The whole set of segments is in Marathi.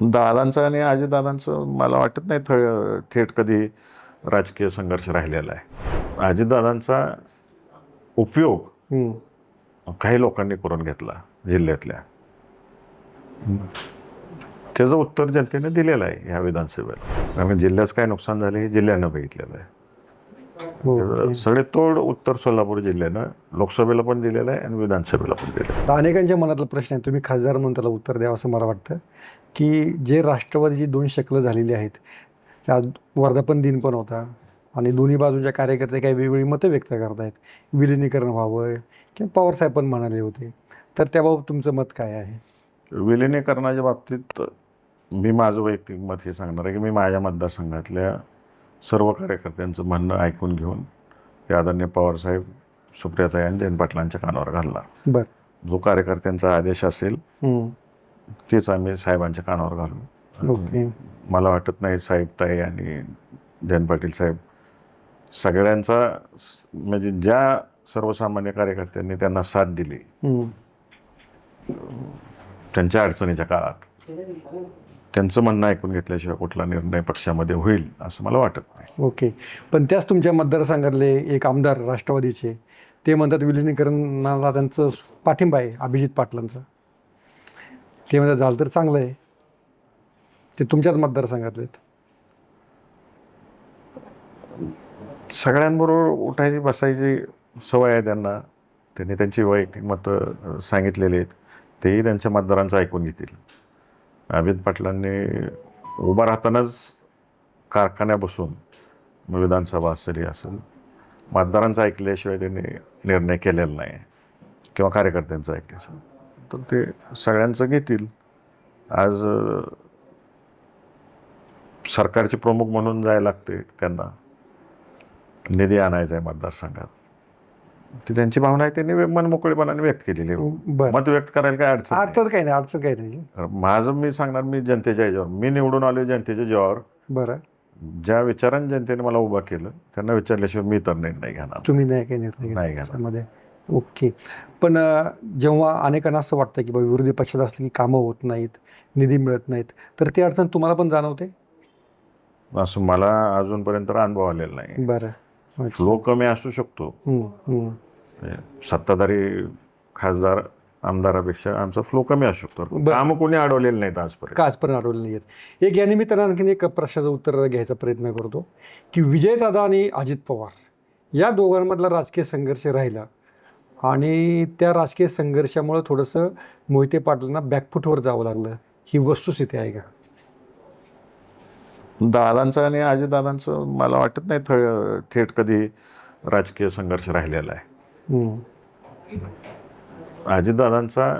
दादांचं आणि अजितदादांचं मला वाटत नाही थ थेट कधी राजकीय संघर्ष राहिलेला आहे. अजितदादांचा उपयोग. काही लोकांनी करून घेतला जिल्ह्यातल्या. त्याचं उत्तर जनतेने दिलेलं आहे ह्या विधानसभेला. जिल्ह्याचं काय नुकसान झालं हे जिल्ह्यानं बघितलेलं आहे. हो. त्याचं सडेतोड उत्तर सोलापूर जिल्ह्यानं लोकसभेला पण दिलेलं आहे आणि विधानसभेला पण दिलेलं आहे. आता अनेकांच्या मनातला प्रश्न आहे तुम्ही खासदार म्हणून त्याला उत्तर द्यावं असं मला वाटतं की जे राष्ट्रवादीची दोन शकलं झालेली आहेत त्या वर्धापन दिन पण होता आणि दोन्ही बाजूच्या कार्यकर्ते काही वेगवेगळी मतं व्यक्त करतायत. विलिनीकरण व्हावं किंवा पवारसाहेब पण म्हणाले होते. तर त्याबाबत तुमचं मत काय आहे? विलिनीकरणाच्या बाबतीत मी माझं वैयक्तिक मत हे सांगणार आहे की मी माझ्या मतदारसंघातल्या सर्व कार्यकर्त्यांचं म्हणणं ऐकून घेऊन हे आदरणीय पवारसाहेब सुप्रियाताई आणि जयंत पाटलांच्या कानावर घालणार. बरं. जो कार्यकर्त्यांचा आदेश असेल. तेच आम्ही साहेबांच्या कानावर घालू. ओके. मला वाटत नाही साहेब ताई आणि जयंत पाटील साहेब सगळ्यांचा म्हणजे ज्या सर्वसामान्य कार्यकर्त्यांनी त्यांना साथ दिली. त्यांच्या अडचणीच्या काळात. त्यांचं म्हणणं ऐकून घेतल्याशिवाय कुठला निर्णय पक्षामध्ये होईल असं मला वाटत नाही. ओके. पण त्याच तुमच्या मतदारसंघातले एक आमदार राष्ट्रवादीचे ते म्हणतात विलिनीकरणाला त्यांचं पाठिंबा आहे अभिजित पाटलांचा. ते म्हणतात झालं तर चांगलं आहे. ते तुमच्याच मतदारसंघातले आहेत. सगळ्यांबरोबर उठायची बसायची सवय आहे त्यांना. त्यांनी त्यांची वैयक्तिक मतं सांगितलेली आहेत. तेही त्यांच्या मतदारांचं ऐकून घेतील. अमित पाटलांनी उभा राहतानाच कारखान्या बसून मग विधानसभा असेल असेल मतदारांचं ऐकल्याशिवाय त्यांनी निर्णय केलेला नाही किंवा कार्यकर्त्यांचं ऐकल्याशिवाय. तर ते सगळ्यांचं घेतील. आज सरकारचे प्रमुख म्हणून जायला लागते त्यांना. निधी आणायचा आहे मतदारसंघात. ती त्यांची भावना आहे त्यांनी मन मोकळेपणाने व्यक्त केलेली आहे. बरं. मत व्यक्त करायला काय अडचण नाही. अडचण काही नाही अडचण काही नाही. माझं मी सांगणार मी जनतेच्या ह्याच्यावर मी निवडून आलो जनतेच्या जीवावर. बरं. ज्या विचारांनी जनतेने मला उभा केलं त्यांना विचारल्याशिवाय मी तर निर्णय घेणार. तुम्ही नाही काही निर्णय घेतला नाही घेणार. त्याच्यामध्ये. ओके. पण अं, जेव्हा अनेकांना असं वाटतं की बा विरोधी पक्षात असलं की कामं होत नाहीत निधी मिळत नाहीत तर ती अडचण तुम्हाला पण जाणवते? असं मला अजूनपर्यंत अनुभव आलेला नाही. बरं. अच्छा. फ्लो कमी असू शकतो. म्हणजे सत्ताधारी खासदार आमदारापेक्षा आमचा फ्लो कमी असू शकतो. कामं कोणी अडवलेलं नाहीत आजपर्यंत का आजपर्यंत आढळले नाही आहेत एक या निमित्तानं आणखीन एक प्रश्नाचं उत्तर घ्यायचा प्रयत्न करतो की विजयदादा आणि अजित पवार या दोघांमधला राजकीय संघर्ष राहिला आणि त्या राजकीय संघर्षामुळं थोडंसं मोहिते पाटलांना बॅकफुटवर जावं लागलं ही वस्तुस्थिती आहे का दादांचं आणि अजितदादांचं मला वाटत नाही थ थेट कधी राजकीय संघर्ष राहिलेला आहे. अजितदादांचा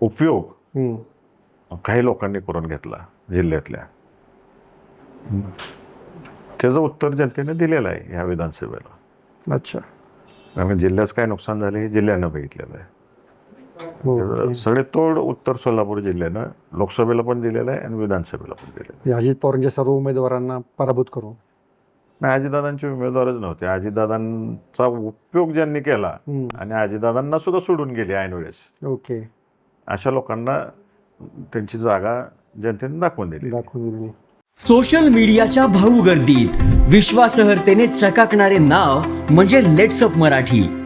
उपयोग. काही लोकांनी करून घेतला जिल्ह्यातल्या. त्याचं उत्तर जनतेने दिलेलं आहे ह्या विधानसभेला. अच्छा. कारण जिल्ह्याचं काय नुकसान झालं हे जिल्ह्यानं बघितलेलं आहे. हो त्याचं सडेतोड उत्तर सोलापूर जिल्ह्यानं लोकसभेला पण दिलेलं आहे आणि विधानसभेला पण दिलेलं आहे. अजित पवारांच्या सर्व उमेदवारांना पराभूत करून. नाही अजितदादांचे उमेदवारच नव्हते. अजितदादांचा उपयोग ज्यांनी केला आणि अजितदादांना सुद्धा सोडून गेले ऐन वेळेस. ओके. अशा लोकांना त्यांची जागा जनतेने दाखवून दिली. दाखवून दिली. सोशल मीडियाच्या भाऊ गर्दीत. विश्वासहर्तेने चकाकणारे नाव म्हणजे लेट्सअप मराठी.